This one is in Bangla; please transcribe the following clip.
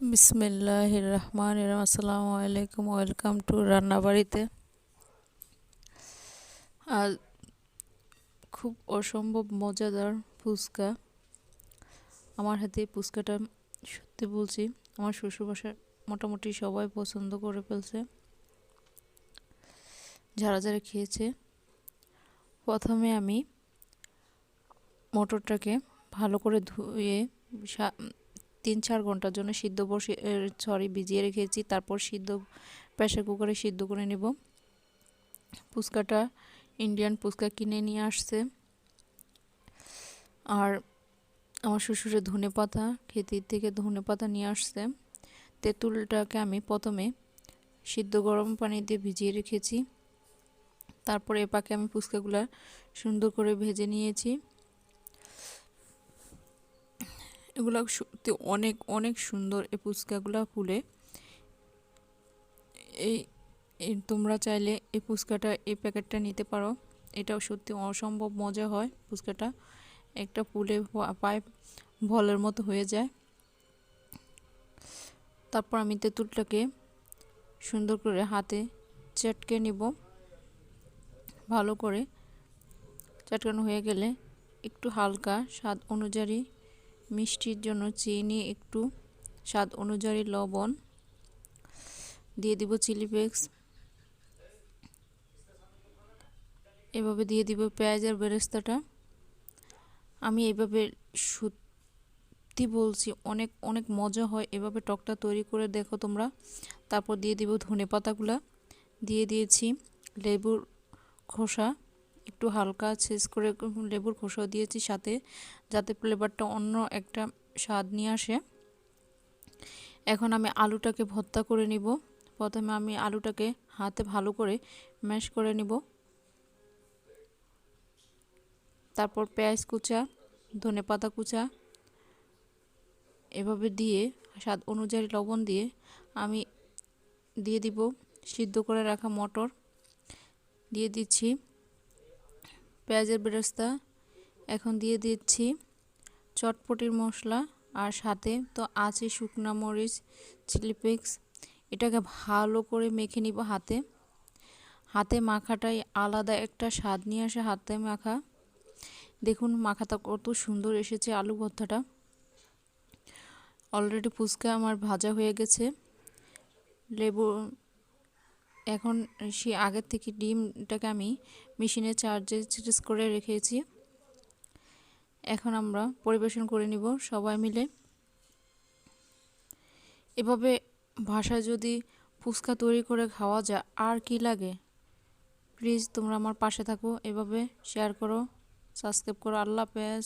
বিসমিল্লাহ রহমান আসসালামু আলাইকুম ওয়েলকাম টু রান্নাবাড়িতে আর খুব অসম্ভব, মজাদার ফুচকা। আমার হাতে ফুচকাটা সত্যি বলছি, আমার শ্বশুরবাসার মোটামুটি সবাই পছন্দ করে ফেলছে। যারা যারা খেয়েছে, প্রথমে আমি মটরটাকে ভালো করে ধুয়ে তিন চার ঘণ্টার জন্য সিদ্ধ বসে সরি ভিজিয়ে রেখেছি। তারপর সিদ্ধ প্রেশার কুকারে সিদ্ধ করে নেব। ফুচকাটা ইন্ডিয়ান ফুচকা কিনে নিয়ে আসছে। আর আমার শ্বশুরের ধনে পাতা খেতির থেকে ধনে পাতা নিয়ে আসছে। তেঁতুলটাকে আমি প্রথমে সিদ্ধ গরম পানি দিয়ে ভিজিয়ে রেখেছি। তারপরে এ পাকে আমি ফুচকাগুলা সুন্দর করে ভেজে নিয়েছি। এগুলো সত্যি অনেক অনেক সুন্দর এই ফুচকাগুলো ফুলে। এই তোমরা চাইলে এই ফুচকাটা এই প্যাকেটটা নিতে পারো। এটাও সত্যি অসম্ভব মজা হয় ফুচকাটা একটা ফুলে পাইপ ভলের মতো হয়ে যায়। তারপর আমি তেঁতুলটাকে সুন্দর করে হাতে চটকে নিব। ভালো করে চটকানো হয়ে গেলে একটু হালকা স্বাদ অনুযায়ী মিষ্টির জন্য চিনি, একটু স্বাদ অনুযায়ী লবণ, দিয়ে দিব চিলি ফ্লেক্স। এভাবে দিয়ে দিব পেঁয়াজের বেরেস্তাটা। আমি এভাবে সত্যি বলছি, অনেক অনেক মজা হয় এভাবে টকটা তৈরি করে দেখো তোমরা। তারপর দিয়ে দিব ধনে পাতাগুলা দিয়ে দিয়েছি লেবুর খোসা। একটু হালকা শেষ করে লেবুর খোসাও দিয়েছি সাথে, যাতে ফ্লেভারটা অন্য একটা স্বাদ নিয়ে আসে। এখন আমি আলুটাকে ভর্তা করে নিব। প্রথমে আমি আলুটাকে হাতে ভালো করে ম্যাশ করে নিব। তারপর পেঁয়াজ কুচা, ধনে পাতা কুচা, এভাবে দিয়ে, স্বাদ অনুযায়ী লবণ দিয়ে আমি দিয়ে দিব। সিদ্ধ করে রাখা মটর দিয়ে দিচ্ছি। পেঁয়াজের বেরেস্তা এখন দিয়ে দিচ্ছি। চটপটির মশলা আর সাথে তো আছে শুকনা মরিচ, চিলি ফ্লেক্স। এটাকে ভালো করে মেখে নিব হাতে। হাতে মাখাটাই আলাদা একটা স্বাদ নিয়ে আসে হাতে মাখা। দেখুন মাখাটা কত সুন্দর এসেছে আলু ভর্তাটা। অলরেডি ফুচকা আমার ভাজা হয়ে গেছে। লেবু এখন সে আগের থেকে ডিমটাকে আমি মেশিনে চার্জে চিটিস করে রেখেছি। এখন আমরা পরিবেশন করে নিব সবাই মিলে। এভাবে ভাষায় যদি ফুচকা তৈরি করে খাওয়া যায়, আর কি লাগে? প্লিজ তোমরা আমার পাশে থাকো, এভাবে শেয়ার করো সাবস্ক্রাইব করো। আল্লাহ হাফেজ।